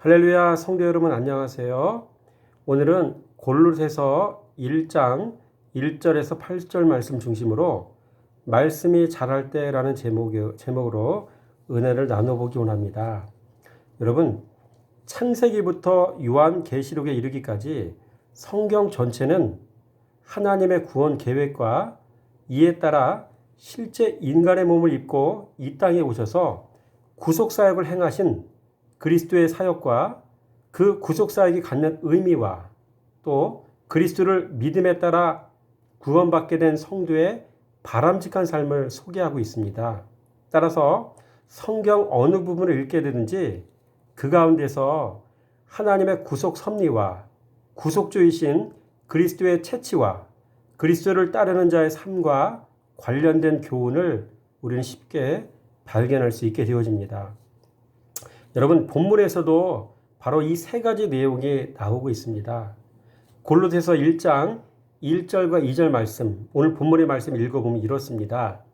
할렐루야 성도 여러분 안녕하세요. 오늘은 골로새서 1장 1절에서 8절 말씀 중심으로 말씀이 자랄 때라는 제목, 제목으로 은혜를 나눠보기 원합니다. 여러분 창세기부터 요한 계시록에 이르기까지 성경 전체는 하나님의 구원 계획과 이에 따라 실제 인간의 몸을 입고 이 땅에 오셔서 구속 사역을 행하신 그리스도의 사역과 그 구속 사역이 갖는 의미와 또 그리스도를 믿음에 따라 구원받게 된 성도의 바람직한 삶을 소개하고 있습니다. 따라서 성경 어느 부분을 읽게 되든지 그 가운데서 하나님의 구속 섭리와 구속주이신 그리스도의 채치와 그리스도를 따르는 자의 삶과 관련된 교훈을 우리는 쉽게 발견할 수 있게 되어집니다. 여러분 본문에서도 바로 이 세 가지 내용이 나오고 있습니다. 골로새서 1장 1절과 2절 말씀, 오늘 본문의 말씀 읽어보면 이렇습니다.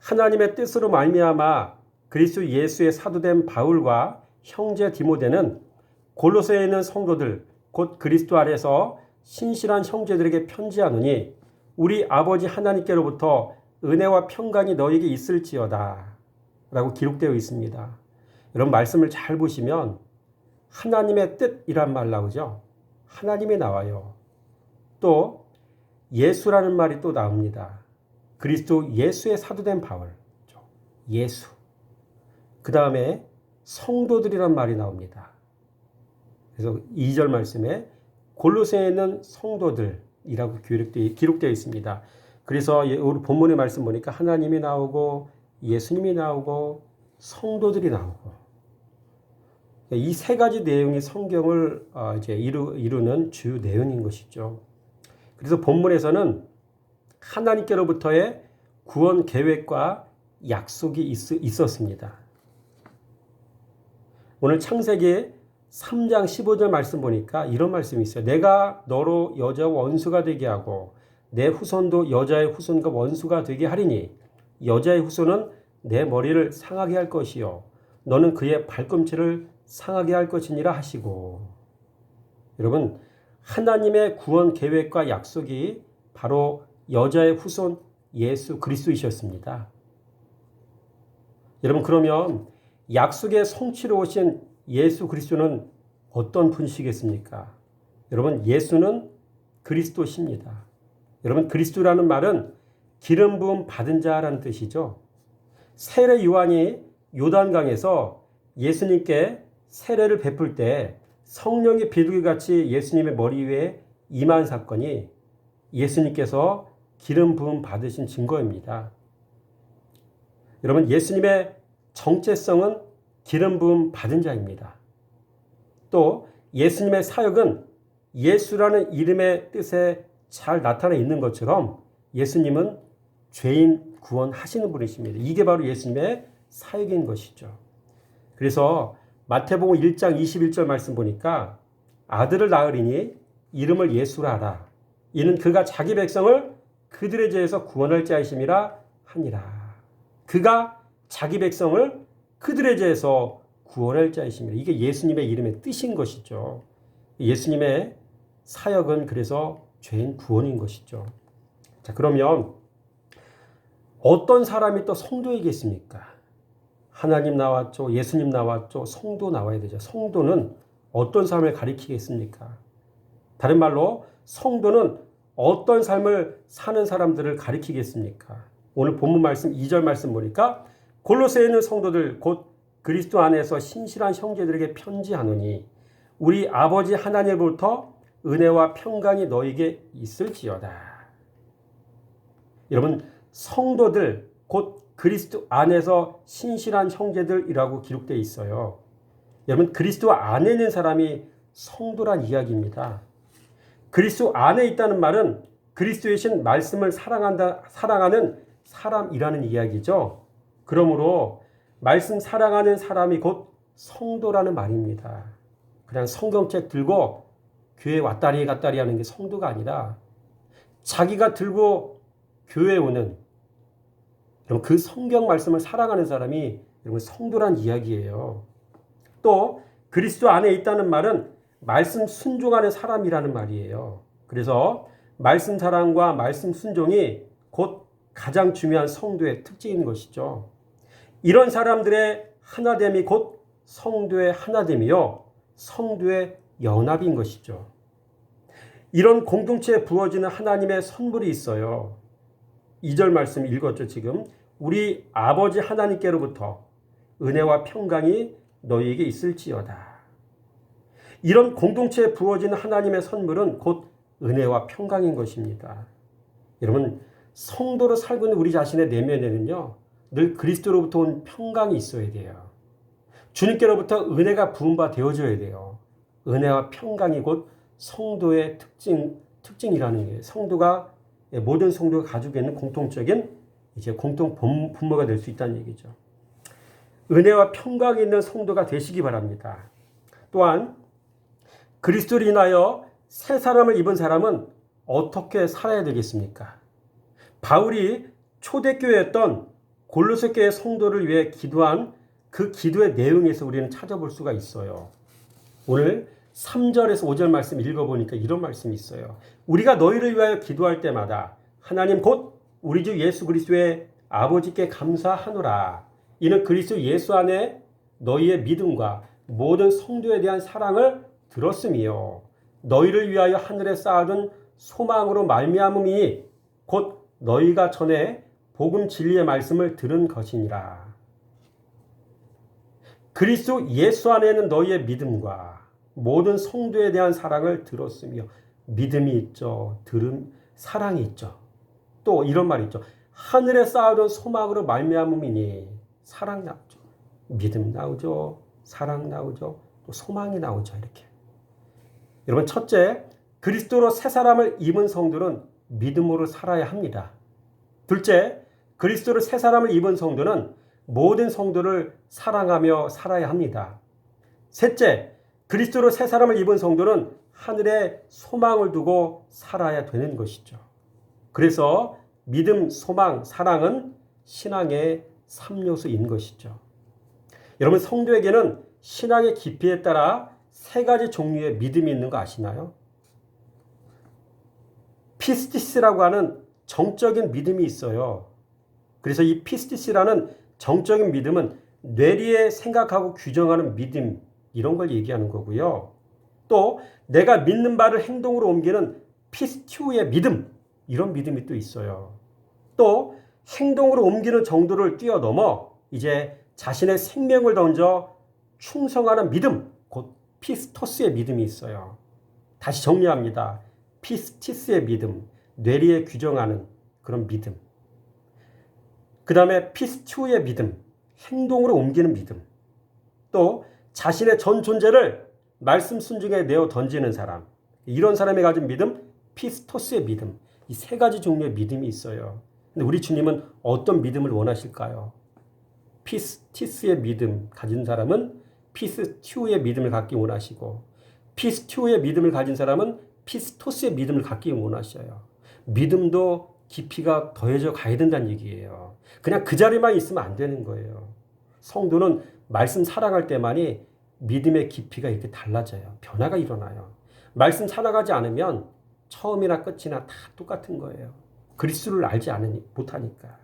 하나님의 뜻으로 말미암아 그리스도 예수의 사도된 바울과 형제 디모데는 골로새에 있는 성도들 곧 그리스도 안에서 신실한 형제들에게 편지하노니 우리 아버지 하나님께로부터 은혜와 평강이 너에게 있을지어다 라고 기록되어 있습니다. 여러분 말씀을 잘 보시면 하나님의 뜻이란 말 나오죠. 하나님이 나와요. 또 예수라는 말이 또 나옵니다. 그리스도 예수의 사도된 바울. 예수. 그 다음에 성도들이란 말이 나옵니다. 그래서 2절 말씀에 골로새에 있는 성도들이라고 기록되어 있습니다. 그래서 우리 본문의 말씀 보니까 하나님이 나오고 예수님이 나오고 성도들이 나오고 이 세 가지 내용이 성경을 어, 이제 이루, 이루는 주요 내용인 것이죠. 그래서 본문에서는 하나님께로부터의 구원 계획과 약속이 있, 었습니다 오늘 창세기 3장 15절 말씀 보니까 이런 말씀이 있어요. 내가 너로 여자와 원수가 되게 하고 내 후손도 여자의 후손과 원수가 되게 하리니 여자의 후손은 내 머리를 상하게 할 것이요 너는 그의 발꿈치를 상하게 할 것이니라 하시고 여러분 하나님의 구원 계획과 약속이 바로 여자의 후손 예수 그리스도이셨습니다. 여러분 그러면 약속의 성취로 오신 예수 그리스도는 어떤 분이시겠습니까? 여러분 예수는 그리스도십니다. 여러분 그리스도라는 말은 기름 부음 받은 자라는 뜻이죠. 세례 요한이 요단강에서 예수님께 세례를 베풀 때 성령의 비둘기 같이 예수님의 머리 위에 임한 사건이 예수님께서 기름 부음 받으신 증거입니다. 여러분 예수님의 정체성은 기름 부음 받은 자입니다. 또 예수님의 사역은 예수라는 이름의 뜻에 잘 나타나 있는 것처럼 예수님은 죄인 구원하시는 분이십니다. 이게 바로 예수님의 사역인 것이죠. 그래서 마태복음 1장 21절 말씀 보니까 아들을 낳으리니 이름을 예수라 하라. 이는 그가 자기 백성을 그들의 죄에서 구원할 자이심이라 하니라. 그가 자기 백성을 그들의 죄에서 구원할 자이십니다. 이게 예수님의 이름의 뜻인 것이죠. 예수님의 사역은 그래서 죄인 구원인 것이죠. 자, 그러면 어떤 사람이 또 성도이겠습니까? 하나님 나왔죠. 예수님 나왔죠. 성도 나와야 되죠. 성도는 어떤 삶을 가리키겠습니까? 다른 말로 성도는 어떤 삶을 사는 사람들을 가리키겠습니까? 오늘 본문 말씀 2절 말씀 보니까 골로새에 있는 성도들 곧 그리스도 안에서 신실한 형제들에게 편지하노니 우리 아버지 하나님으로부터 은혜와 평강이 너에게 있을지어다. 여러분 성도들 곧 그리스도 안에서 신실한 형제들이라고 기록되어 있어요. 여러분 그리스도 안에 있는 사람이 성도란 이야기입니다. 그리스도 안에 있다는 말은 그리스도의 신 말씀을 사랑한다 사랑하는 사람이라는 이야기죠. 그러므로 말씀 사랑하는 사람이 곧 성도라는 말입니다. 그냥 성경책 들고 교회 왔다리 갔다리 하는 게 성도가 아니라 자기가 들고 교회 오는 여러분 그 성경 말씀을 사랑하는 사람이 여러분 성도란 이야기예요. 또 그리스도 안에 있다는 말은 말씀 순종하는 사람이라는 말이에요. 그래서 말씀 사랑과 말씀 순종이 곧 가장 중요한 성도의 특징인 것이죠. 이런 사람들의 하나됨이 곧 성도의 하나됨이요. 성도의 연합인 것이죠. 이런 공동체에 부어지는 하나님의 선물이 있어요. 2절 말씀 읽었죠, 지금. 우리 아버지 하나님께로부터 은혜와 평강이 너희에게 있을지어다. 이런 공동체에 부어지는 하나님의 선물은 곧 은혜와 평강인 것입니다. 여러분, 성도로 살고 있는 우리 자신의 내면에는요, 늘 그리스도로부터 온 평강이 있어야 돼요. 주님께로부터 은혜가 부음바 되어져야 돼요. 은혜와 평강이 곧 성도의 특징, 특징이라는 게 성도가 모든 성도가 가지고 있는 공통적인 이제 공통 분모가 될 수 있다는 얘기죠. 은혜와 평강이 있는 성도가 되시기 바랍니다. 또한 그리스도를 인하여 새 사람을 입은 사람은 어떻게 살아야 되겠습니까? 바울이 초대교회였던 골로새 교회 성도를 위해 기도한 그 기도의 내용에서 우리는 찾아볼 수가 있어요. 오늘 3절에서 5절 말씀 읽어보니까 이런 말씀이 있어요. 우리가 너희를 위하여 기도할 때마다 하나님 곧 우리 주 예수 그리스도의 아버지께 감사하노라. 이는 그리스도 예수 안에 너희의 믿음과 모든 성도에 대한 사랑을 들었음이요. 너희를 위하여 하늘에 쌓아둔 소망으로 말미암음이 곧 너희가 전에 복음 진리의 말씀을 들은 것이니라. 그리스도 예수 안에는 너희의 믿음과 모든 성도에 대한 사랑을 들었으며 믿음이 있죠. 들음 사랑이 있죠. 또 이런 말이 있죠. 하늘에 쌓아둔 소망으로 말미암음이니 사랑 나오죠. 믿음 나오죠. 사랑 나오죠. 또 소망이 나오죠. 이렇게. 여러분 첫째, 그리스도로 새 사람을 입은 성도는 믿음으로 살아야 합니다. 둘째, 그리스도로 새 사람을 입은 성도는 모든 성도를 사랑하며 살아야 합니다. 셋째, 그리스도로 새 사람을 입은 성도는 하늘에 소망을 두고 살아야 되는 것이죠. 그래서 믿음, 소망, 사랑은 신앙의 3요소인 것이죠. 여러분, 성도에게는 신앙의 깊이에 따라 세 가지 종류의 믿음이 있는 거 아시나요? 피스티스라고 하는 정적인 믿음이 있어요. 그래서 이 피스티스라는 정적인 믿음은 뇌리에 생각하고 규정하는 믿음 이런 걸 얘기하는 거고요. 또 내가 믿는 바를 행동으로 옮기는 피스티우의 믿음 이런 믿음이 또 있어요. 또 행동으로 옮기는 정도를 뛰어넘어 이제 자신의 생명을 던져 충성하는 믿음 곧 피스토스의 믿음이 있어요. 다시 정리합니다. 피스티스의 믿음, 뇌리에 규정하는 그런 믿음. 그 다음에 피스튜의 믿음, 행동으로 옮기는 믿음. 또 자신의 전 존재를 말씀 순중에 내어 던지는 사람. 이런 사람이 가진 믿음, 피스토스의 믿음. 이 세 가지 종류의 믿음이 있어요. 근데 우리 주님은 어떤 믿음을 원하실까요? 피스티스의 믿음 가진 사람은 피스튜의 믿음을 갖기 원하시고 피스튜의 믿음을 가진 사람은 피스토스의 믿음을 갖기 원하셔요. 믿음도 깊이가 더해져 가야 된다는 얘기예요. 그냥 그 자리만 있으면 안 되는 거예요. 성도는 말씀 사랑할 때만이 믿음의 깊이가 이렇게 달라져요. 변화가 일어나요. 말씀 살아가지 않으면 처음이나 끝이나 다 똑같은 거예요. 그리스도를 알지 않으니 못하니까.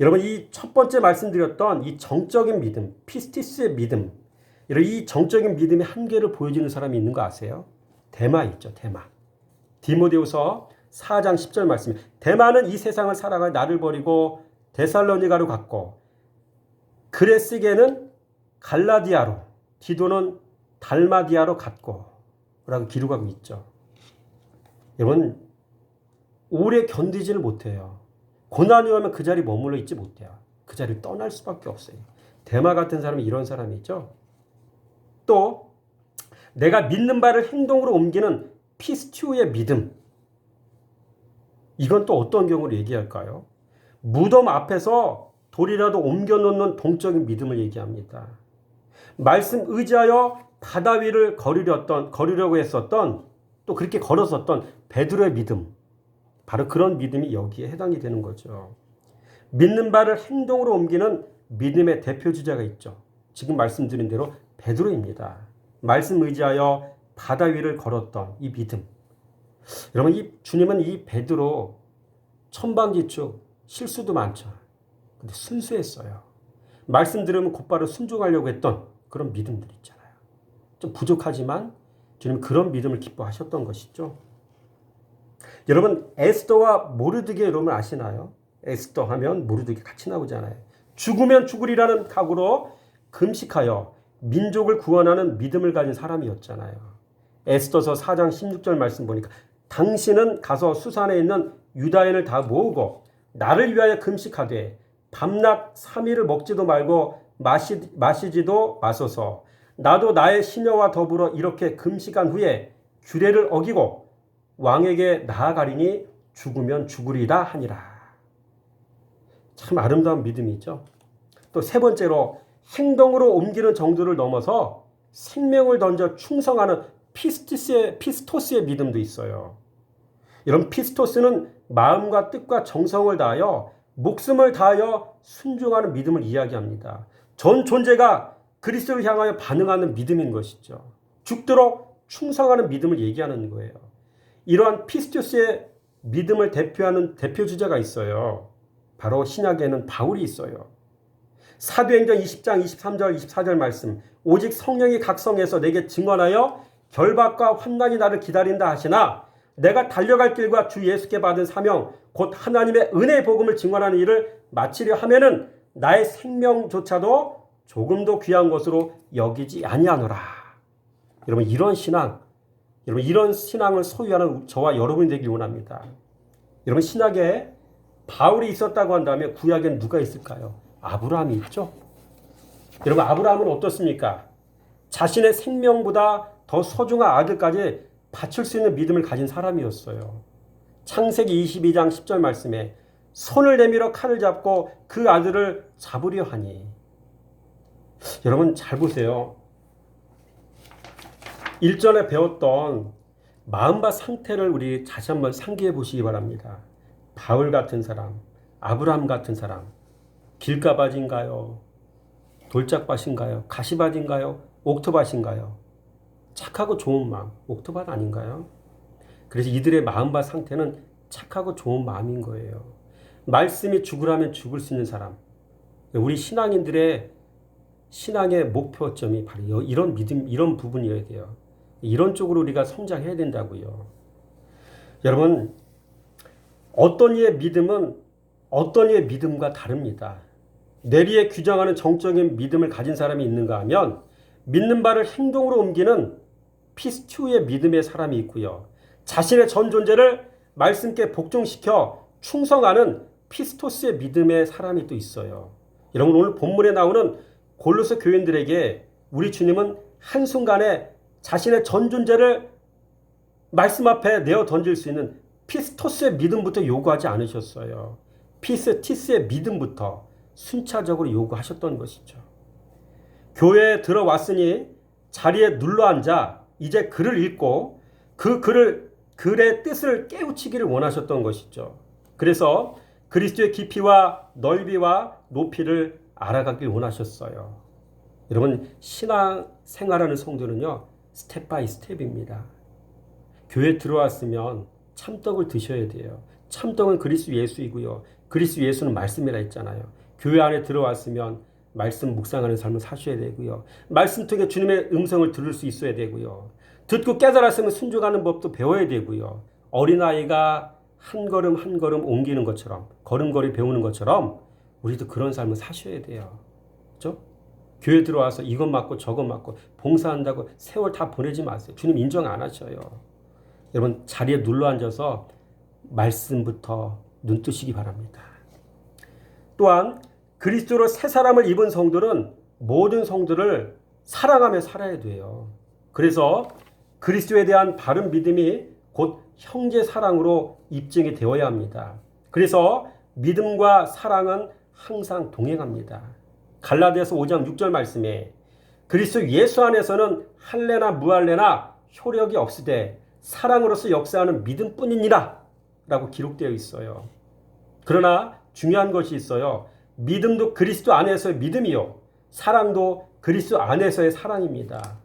여러분 이 첫 번째 말씀드렸던 이 정적인 믿음, 피스티스의 믿음, 이런 이 정적인 믿음의 한계를 보여주는 사람이 있는 거 아세요? 대마 있죠, 대마. 디모데후서 4장 10절 말씀. 대마는 이 세상을 살아가 나를 버리고 데살로니가로 갔고 그레스게는 갈라디아로, 디도는 달마디아로 갔고 라고 기록하고 있죠. 여러분 오래 견디지를 못해요. 고난이 오면 그 자리 머물러 있지 못해요. 그 자리를 떠날 수밖에 없어요. 대마 같은 사람이 이런 사람이죠. 또 내가 믿는 바를 행동으로 옮기는 피스튜의 믿음. 이건 또 어떤 경우를 얘기할까요? 무덤 앞에서 돌이라도 옮겨 놓는 동적인 믿음을 얘기합니다. 말씀 의지하여 바다 위를 걸으렸던, 걸으려고 했었던 또 그렇게 걸었었던 베드로의 믿음. 바로 그런 믿음이 여기에 해당이 되는 거죠. 믿는 바를 행동으로 옮기는 믿음의 대표 주자가 있죠. 지금 말씀드린 대로 베드로입니다. 말씀 의지하여 바다 위를 걸었던 이 믿음. 여러분 이 주님은 이 베드로 천방지축 실수도 많죠. 근데 순수했어요. 말씀 들으면 곧바로 순종하려고 했던 그런 믿음들 있잖아요. 좀 부족하지만 주님 그런 믿음을 기뻐하셨던 것이죠. 여러분 에스더와 모르드게 여러분 아시나요? 에스더 하면 모르드게 같이 나오잖아요. 죽으면 죽으리라는 각오로 금식하여 민족을 구원하는 믿음을 가진 사람이었잖아요. 에스더서 4장 16절 말씀 보니까 당신은 가서 수산에 있는 유다인을 다 모으고 나를 위하여 금식하되 밤낮 3일을 먹지도 말고 마시, 마시지도 마소서 나도 나의 시녀와 더불어 이렇게 금식한 후에 규례를 어기고 왕에게 나아가리니 죽으면 죽으리다 하니라. 참 아름다운 믿음이죠. 또 세 번째로 행동으로 옮기는 정도를 넘어서 생명을 던져 충성하는 피스티스의, 피스토스의 믿음도 있어요. 이런 피스토스는 마음과 뜻과 정성을 다하여 목숨을 다하여 순종하는 믿음을 이야기합니다. 전 존재가 그리스도를 향하여 반응하는 믿음인 것이죠. 죽도록 충성하는 믿음을 얘기하는 거예요. 이러한 피스토스의 믿음을 대표하는 대표 주자가 있어요. 바로 신약에는 바울이 있어요. 사도행전 20장 23절 24절 말씀 오직 성령이 각성해서 내게 증언하여 결박과 환난이 나를 기다린다 하시나 내가 달려갈 길과 주 예수께 받은 사명 곧 하나님의 은혜의 복음을 증언하는 일을 마치려 하면은 나의 생명조차도 조금도 귀한 것으로 여기지 아니하노라. 여러분 이런 신앙 여러분 이런 신앙을 소유하는 저와 여러분이 되길 원합니다. 여러분 신약에 바울이 있었다고 한다면 구약엔 누가 있을까요? 아브라함이 있죠. 여러분 아브라함은 어떻습니까? 자신의 생명보다 더 소중한 아들까지 바칠 수 있는 믿음을 가진 사람이었어요. 창세기 22장 10절 말씀에 손을 내밀어 칼을 잡고 그 아들을 잡으려 하니 여러분 잘 보세요. 일전에 배웠던 마음과 상태를 우리 다시 한번 상기해 보시기 바랍니다. 바울 같은 사람, 아브라함 같은 사람, 길가밭인가요? 돌짝밭인가요? 가시밭인가요? 옥토밭인가요? 착하고 좋은 마음, 옥토밭 아닌가요? 그래서 이들의 마음과 상태는 착하고 좋은 마음인 거예요. 말씀이 죽으라면 죽을 수 있는 사람. 우리 신앙인들의 신앙의 목표점이 바로 이런 믿음, 이런 부분이어야 돼요. 이런 쪽으로 우리가 성장해야 된다고요. 여러분, 어떤 이의 믿음은 어떤 이의 믿음과 다릅니다. 내리에 규정하는 정적인 믿음을 가진 사람이 있는가 하면 믿는 바를 행동으로 옮기는 피스튜의 믿음의 사람이 있고요. 자신의 전 존재를 말씀께 복종시켜 충성하는 피스토스의 믿음의 사람이 또 있어요. 여러분 오늘 본문에 나오는 골로새 교인들에게 우리 주님은 한순간에 자신의 전 존재를 말씀 앞에 내어 던질 수 있는 피스토스의 믿음부터 요구하지 않으셨어요. 피스티스의 믿음부터 순차적으로 요구하셨던 것이죠. 교회에 들어왔으니 자리에 눌러 앉아 이제 글을 읽고 그 글을 글의 뜻을 깨우치기를 원하셨던 것이죠. 그래서 그리스도의 깊이와 넓이와 높이를 알아가길 원하셨어요. 여러분 신앙 생활하는 성도는요 스텝 바이 스텝입니다. 교회 들어왔으면 참떡을 드셔야 돼요. 참떡은 그리스도 예수이고요. 그리스도 예수는 말씀이라 했잖아요. 교회 안에 들어왔으면 말씀 묵상하는 삶을 사셔야 되고요. 말씀 통해 주님의 음성을 들을 수 있어야 되고요. 듣고 깨달았으면 순종하는 법도 배워야 되고요. 어린아이가 한 걸음 한 걸음 옮기는 것처럼 걸음걸이 배우는 것처럼 우리도 그런 삶을 사셔야 돼요. 그죠? 교회 들어와서 이것 맞고 저것 맞고 봉사한다고 세월 다 보내지 마세요. 주님 인정 안 하셔요. 여러분 자리에 눌러 앉아서 말씀부터 눈 뜨시기 바랍니다. 또한 그리스도로 새 사람을 입은 성들은 모든 성들을 사랑하며 살아야 돼요. 그래서 그리스도에 대한 바른 믿음이 곧 형제 사랑으로 입증이 되어야 합니다. 그래서 믿음과 사랑은 항상 동행합니다. 갈라디아서 5장 6절 말씀에 그리스도 예수 안에서는 할례나 무할례나 효력이 없으되 사랑으로서 역사하는 믿음뿐이니라 라고 기록되어 있어요. 그러나 중요한 것이 있어요. 믿음도 그리스도 안에서의 믿음이요. 사랑도 그리스도 안에서의 사랑입니다.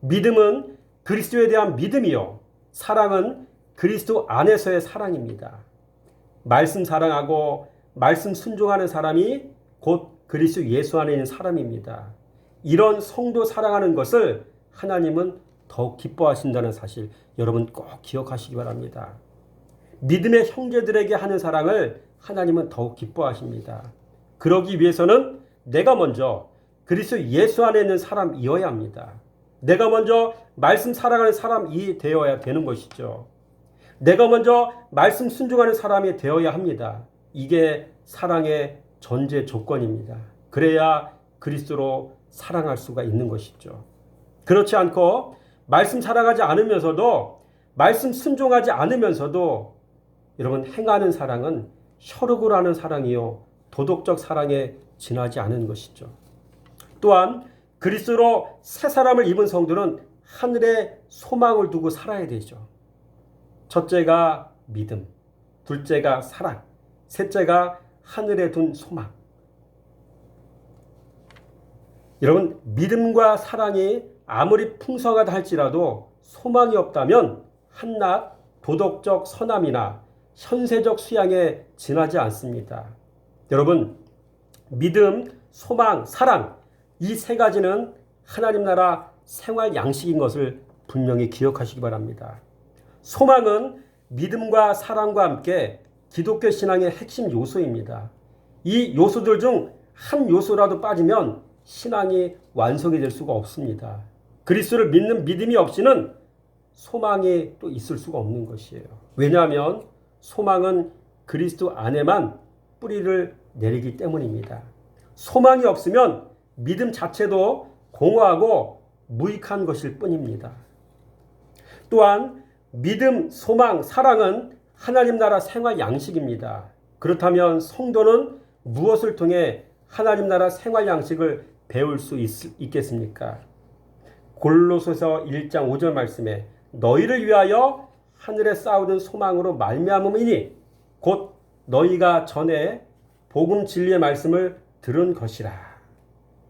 믿음은 그리스도에 대한 믿음이요. 사랑은 그리스도 안에서의 사랑입니다. 말씀 사랑하고 말씀 순종하는 사람이 곧 그리스도 예수 안에 있는 사람입니다. 이런 성도 사랑하는 것을 하나님은 더욱 기뻐하신다는 사실 여러분 꼭 기억하시기 바랍니다. 믿음의 형제들에게 하는 사랑을 하나님은 더욱 기뻐하십니다. 그러기 위해서는 내가 먼저 그리스도 예수 안에 있는 사람이어야 합니다. 내가 먼저 말씀 사랑하는 사람이 되어야 되는 것이죠. 내가 먼저 말씀 순종하는 사람이 되어야 합니다. 이게 사랑의 전제 조건입니다. 그래야 그리스도로 사랑할 수가 있는 것이죠. 그렇지 않고 말씀 사랑하지 않으면서도 말씀 순종하지 않으면서도 여러분 행하는 사랑은 혈육을 하는 사랑이요 도덕적 사랑에 지나지 않은 것이죠. 또한 그리스도로 새 사람을 입은 성도는 하늘에 소망을 두고 살아야 되죠. 첫째가 믿음, 둘째가 사랑, 셋째가 하늘에 둔 소망. 여러분, 믿음과 사랑이 아무리 풍성하다 할지라도 소망이 없다면 한낱 도덕적 선함이나 현세적 수양에 지나지 않습니다. 여러분, 믿음, 소망, 사랑, 이 세 가지는 하나님 나라 생활 양식인 것을 분명히 기억하시기 바랍니다. 소망은 믿음과 사랑과 함께 기독교 신앙의 핵심 요소입니다. 이 요소들 중 한 요소라도 빠지면 신앙이 완성이 될 수가 없습니다. 그리스도를 믿는 믿음이 없이는 소망이 또 있을 수가 없는 것이에요. 왜냐하면 소망은 그리스도 안에만 뿌리를 내리기 때문입니다. 소망이 없으면 믿음 자체도 공허하고 무익한 것일 뿐입니다. 또한 믿음, 소망, 사랑은 하나님 나라 생활 양식입니다. 그렇다면 성도는 무엇을 통해 하나님 나라 생활 양식을 배울 수 있, 겠습니까 골로새서 1장 5절 말씀에 너희를 위하여 하늘에 쌓아둔 소망으로 말미암음이니 곧 너희가 전에 복음 진리의 말씀을 들은 것이라.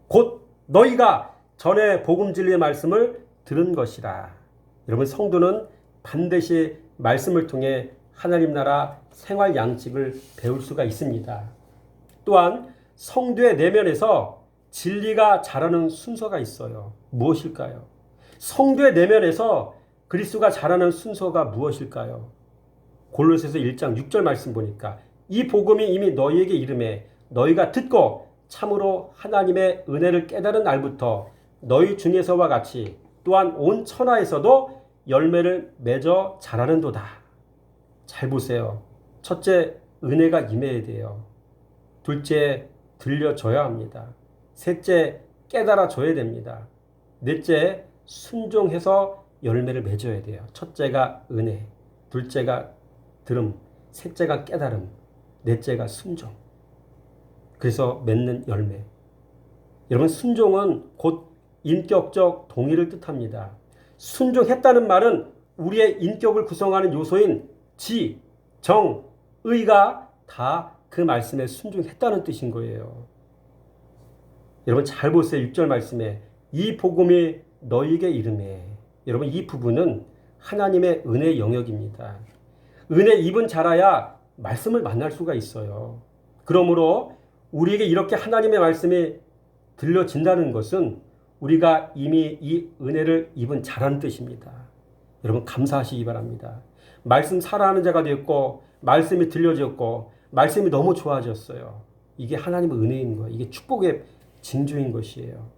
곧 너희가 전에 복음 진리의 말씀을 들은 것이라. 여러분 성도는 반드시 말씀을 통해 하나님 나라 생활 양식을 배울 수가 있습니다. 또한 성도의 내면에서 진리가 자라는 순서가 있어요. 무엇일까요? 성도의 내면에서 그리스도가 자라는 순서가 무엇일까요? 골로새서 1장 6절 말씀 보니까 이 복음이 이미 너희에게 이름에 너희가 듣고 참으로 하나님의 은혜를 깨달은 날부터 너희 중에서와 같이 또한 온 천하에서도 열매를 맺어 자라는도다. 잘 보세요. 첫째, 은혜가 임해야 돼요. 둘째, 들려줘야 합니다. 셋째, 깨달아줘야 됩니다. 넷째, 순종해서 열매를 맺어야 돼요. 첫째가 은혜, 둘째가 들음, 셋째가 깨달음, 넷째가 순종. 그래서 맺는 열매. 여러분, 순종은 곧 인격적 동의를 뜻합니다. 순종했다는 말은 우리의 인격을 구성하는 요소인 지, 정, 의가 다 그 말씀에 순종했다는 뜻인 거예요. 여러분 잘 보세요. 6절 말씀에 이 복음이 너희에게 이름해. 여러분 이 부분은 하나님의 은혜 영역입니다. 은혜 입은 자라야 말씀을 만날 수가 있어요. 그러므로 우리에게 이렇게 하나님의 말씀이 들려진다는 것은 우리가 이미 이 은혜를 입은 자라는 뜻입니다. 여러분 감사하시기 바랍니다. 말씀 살아하는 자가 되었고 말씀이 들려졌고 말씀이 너무 좋아졌어요. 이게 하나님의 은혜인 거예요. 이게 축복의 징조인 것이에요.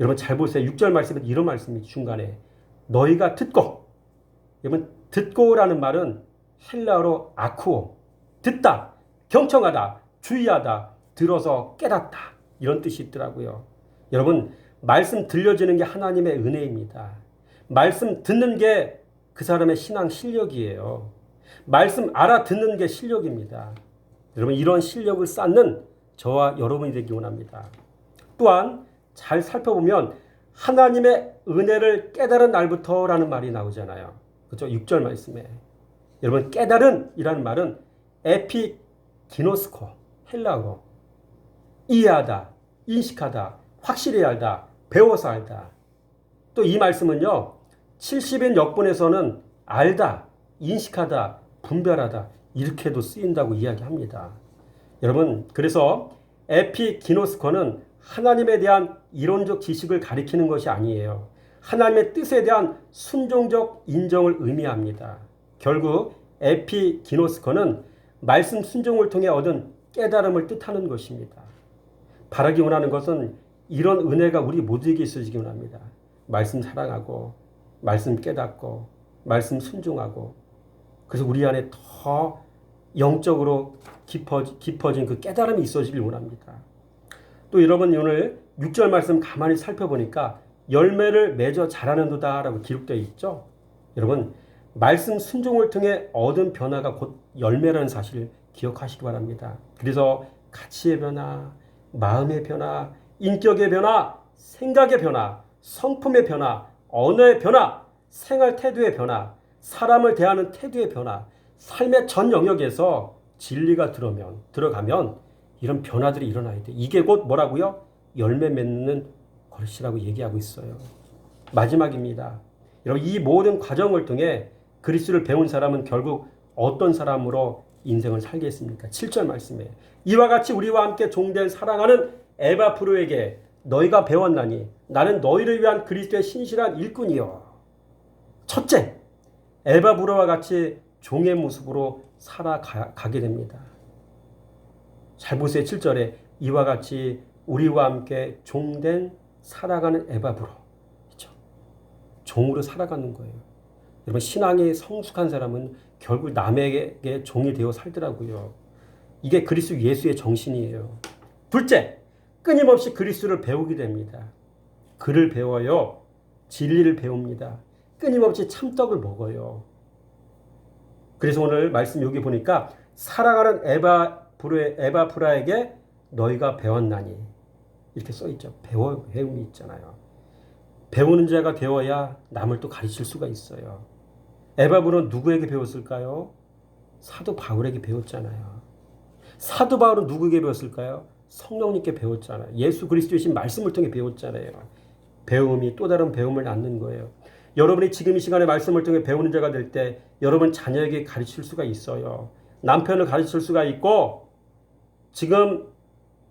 여러분 잘 보세요. 6절 말씀에 이런 말씀이 중간에 너희가 듣고 여러분 듣고라는 말은 헬라어로 아쿠오 듣다 경청하다 주의하다 들어서 깨닫다 이런 뜻이 있더라고요. 여러분 말씀 들려지는 게 하나님의 은혜입니다. 말씀 듣는 게 그 사람의 신앙 실력이에요. 말씀 알아듣는 게 실력입니다. 여러분 이런 실력을 쌓는 저와 여러분이 되기 원합니다. 또한 잘 살펴보면 하나님의 은혜를 깨달은 날부터라는 말이 나오잖아요. 그렇죠? 6절 말씀에. 여러분 깨달은 이라는 말은 에피기노스코 헬라어로 이해하다, 인식하다, 확실히 알다, 배워서 알다. 또 이 말씀은요. 70인 역본에서는 알다, 인식하다, 분별하다 이렇게도 쓰인다고 이야기합니다. 여러분 그래서 에피기노스코는 하나님에 대한 이론적 지식을 가리키는 것이 아니에요. 하나님의 뜻에 대한 순종적 인정을 의미합니다. 결국 에피기노스코는 말씀 순종을 통해 얻은 깨달음을 뜻하는 것입니다. 바라기 원하는 것은 이런 은혜가 우리 모두에게 있어지기 원합니다. 말씀 사랑하고 말씀 깨닫고 말씀 순종하고 그래서 우리 안에 더 영적으로 깊어지, 깊어진 그 깨달음이 있어지길 원합니다. 또 여러분 오늘 6절 말씀 가만히 살펴보니까 열매를 맺어 자라는도다라고 기록되어 있죠. 여러분 말씀 순종을 통해 얻은 변화가 곧 열매라는 사실을 기억하시기 바랍니다. 그래서 가치의 변화, 마음의 변화, 인격의 변화, 생각의 변화, 성품의 변화, 언어의 변화, 생활 태도의 변화, 사람을 대하는 태도의 변화, 삶의 전 영역에서 진리가 들어면 들어가면 이런 변화들이 일어나야 돼. 이게 곧 뭐라고요? 열매 맺는 것이라고 얘기하고 있어요. 마지막입니다. 여러분 이 모든 과정을 통해 그리스도를 배운 사람은 결국 어떤 사람으로 인생을 살겠습니까? 7절 말씀에 이와 같이 우리와 함께 종된 사랑하는 에바 프로에게 너희가 배웠나니 나는 너희를 위한 그리스도의 신실한 일꾼이요. 첫째, 에바 브로와 같이 종의 모습으로 살아가게 됩니다. 잘 보세요. 7절에 이와 같이 우리와 함께 종된 살아가는 에바 브로. 그렇죠? 종으로 살아가는 거예요. 여러분 신앙이 성숙한 사람은 결국 남에게 종이 되어 살더라고요. 이게 그리스도 예수의 정신이에요. 둘째, 끊임없이 그리스도를 배우게 됩니다. 글을 배워요. 진리를 배웁니다. 끊임없이 참떡을 먹어요. 그래서 오늘 말씀 여기 보니까 사랑하는 에바브라의 에바브라에게 너희가 배웠나니 이렇게 써 있죠. 배워 배움이 있잖아요. 배우는 자가 되어야 남을 또 가르칠 수가 있어요. 에바브는 누구에게 배웠을까요? 사도 바울에게 배웠잖아요. 사도 바울은 누구에게 배웠을까요? 성령님께 배웠잖아요. 예수 그리스도의 신 말씀을 통해 배웠잖아요. 배움이 또 다른 배움을 낳는 거예요. 여러분이 지금 이 시간에 말씀을 통해 배우는 자가 될 때 여러분 자녀에게 가르칠 수가 있어요. 남편을 가르칠 수가 있고 지금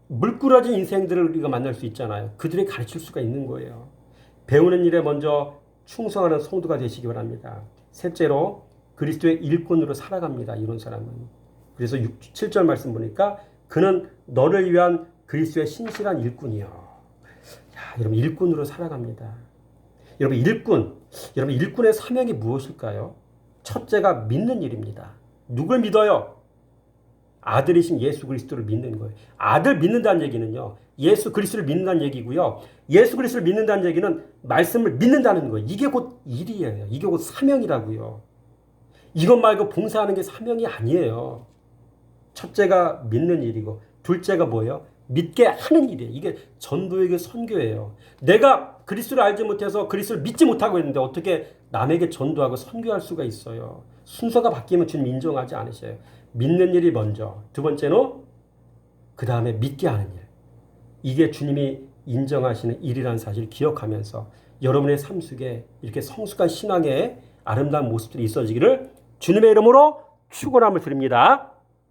물꾸러진 인생들을 우리가 만날 수 있잖아요. 그들이 가르칠 수가 있는 거예요. 배우는 일에 먼저 충성하는 성도가 되시기 바랍니다. 셋째로 그리스도의 일꾼으로 살아갑니다. 이런 사람은. 그래서 6, 7절 말씀 보니까 그는 너를 위한 그리스도의 신실한 일꾼이요. 야, 여러분 일꾼으로 살아갑니다. 여러분 일꾼, 여러분 일꾼의 사명이 무엇일까요? 첫째가 믿는 일입니다. 누굴 믿어요? 아들이신 예수 그리스도를 믿는 거예요. 아들 믿는다는 얘기는요. 예수 그리스도를 믿는다는 얘기고요. 예수 그리스도를 믿는다는 얘기는 말씀을 믿는다는 거예요. 이게 곧 일이에요. 이게 곧 사명이라고요. 이것 말고 봉사하는 게 사명이 아니에요. 첫째가 믿는 일이고 둘째가 뭐예요? 믿게 하는 일이에요. 이게 전도에게 선교예요. 내가 그리스도를 알지 못해서 그리스도를 믿지 못하고 있는데 어떻게 남에게 전도하고 선교할 수가 있어요. 순서가 바뀌면 주님 인정하지 않으셔요. 믿는 일이 먼저. 두 번째로 그 다음에 믿게 하는 일. 이게 주님이 인정하시는 일이라는 사실을 기억하면서 여러분의 삶 속에 이렇게 성숙한 신앙의 아름다운 모습들이 있어지기를 주님의 이름으로 축원함을 드립니다.